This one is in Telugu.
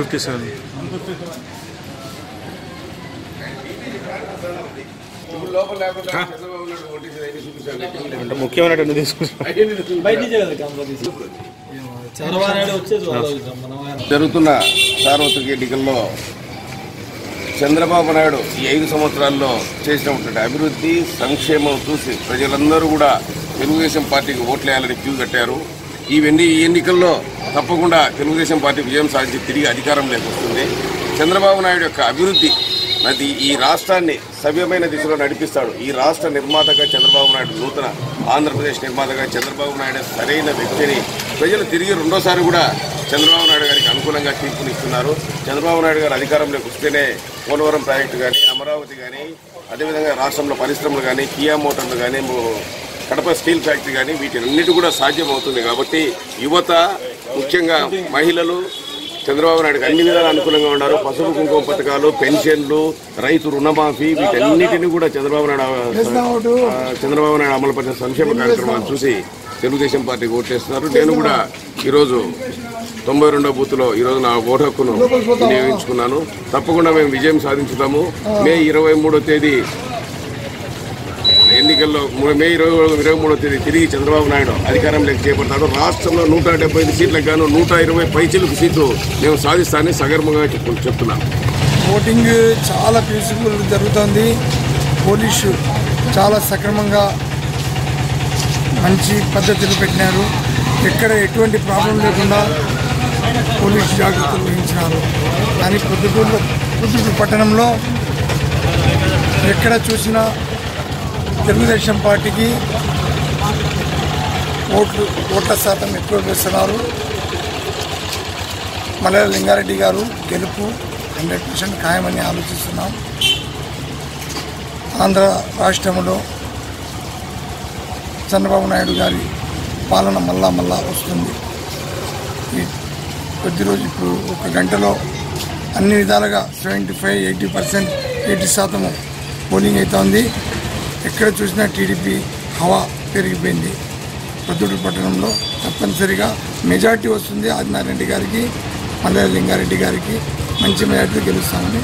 ఓకే సార్ అంటే ముఖ్యమైనటువంటి తీసుకుంటాం. జరుగుతున్న సార్వత్రిక ఎన్నికల్లో చంద్రబాబు నాయుడు ఈ ఐదు సంవత్సరాల్లో చేసినటువంటి అభివృద్ధి సంక్షేమం చూసి ప్రజలందరూ కూడా తెలుగుదేశం పార్టీకి ఓట్లేయాలని క్యూ కట్టారు. ఇవన్నీ ఈ ఎన్నికల్లో తప్పకుండా తెలుగుదేశం పార్టీ విజయం సాధించి తిరిగి అధికారంలోకి వస్తుంది. చంద్రబాబు నాయుడు యొక్క అభివృద్ధి అది ఈ రాష్ట్రాన్ని సవ్యమైన దిశలో నడిపిస్తాడు. ఈ రాష్ట్ర నిర్మాతగా చంద్రబాబు నాయుడు నూతన ఆంధ్రప్రదేశ్ నిర్మాతగా చంద్రబాబు నాయుడు సరైన వ్యక్తిని ప్రజలు తిరిగి రెండోసారి కూడా చంద్రబాబు నాయుడు గారికి అనుకూలంగా తీర్పునిస్తున్నారు. చంద్రబాబు నాయుడు గారు అధికారంలోకి వస్తేనే పోలవరం ప్రాజెక్టు కానీ అమరావతి కానీ అదేవిధంగా రాష్ట్రంలో పరిశ్రమలు కానీ కియా మోటార్లు కానీ కడప స్టీల్ ఫ్యాక్టరీ కానీ వీటినన్నిటి కూడా సాధ్యమవుతుంది కాబట్టి యువత ముఖ్యంగా మహిళలు చంద్రబాబు నాయుడుకి అన్ని విధాలు అనుకూలంగా ఉన్నారు. పసుపు కుంకుమ పథకాలు పెన్షన్లు రైతు రుణమాఫీ వీటన్నిటిని కూడా చంద్రబాబు నాయుడు చంద్రబాబు నాయుడు అమలు పరిచిన సంక్షేమ కార్యక్రమాలు చూసి తెలుగుదేశం పార్టీకి ఓటేస్తున్నారు నేను కూడా ఈరోజు తొంభై రెండో బూత్లో ఈరోజు నా ఓటు హక్కును వినియోగించుకున్నాను. తప్పకుండా మేము విజయం సాధించుతాము. మే ఇరవై మూడో తేదీ ఎన్నికల్లో మే ఇరవై ఇరవై మూడో తేదీ తిరిగి చంద్రబాబు నాయుడు అధికారంలోకి చేపడతాడు. రాష్ట్రంలో నూట డెబ్బై ఐదు సీట్లకు గాను నూట ఇరవై పైచీలకు సీట్లు మేము సాధిస్తానని సగర్వంగా చెప్తున్నాం. ఓటింగ్ చాలా పీస్ఫుల్ జరుగుతుంది. పోలీసు చాలా సక్రమంగా మంచి పద్ధతులు పెట్టినారు. ఎక్కడ ఎటువంటి ప్రాబ్లం లేకుండా పోలీసు జాగ్రత్తలు వహించినారు. కానీ పొద్దుటూరులో పొద్దుటూరు పట్టణంలో ఎక్కడ చూసినా తెలుగుదేశం పార్టీకి ఓట్లు ఓట్ల శాతం ఎక్కువ వేస్తున్నారు. మల్లెల లింగారెడ్డి గారు గెలుపు హండ్రెడ్ పర్సెంట్ ఖాయమని ఆలోచిస్తున్నాం. ఆంధ్ర రాష్ట్రంలో చంద్రబాబు నాయుడు గారి పాలన మళ్ళా మళ్ళా వస్తుంది. ఈ కొద్ది రోజు ఇప్పుడు ఒక గంటలో అన్ని విధాలుగా seventy five eighty percent eighty శాతము పోలింగ్ అవుతోంది. ఎక్కడ చూసినా టీడీపీ హవా పెరిగిపోయింది. పొద్దుటూరు పట్టణంలో తప్పనిసరిగా మెజార్టీ వస్తుంది. ఆదినారాయణ రెడ్డి గారికి మల్లెల లింగారెడ్డి గారికి మంచి మెజార్టీ గెలుస్తామని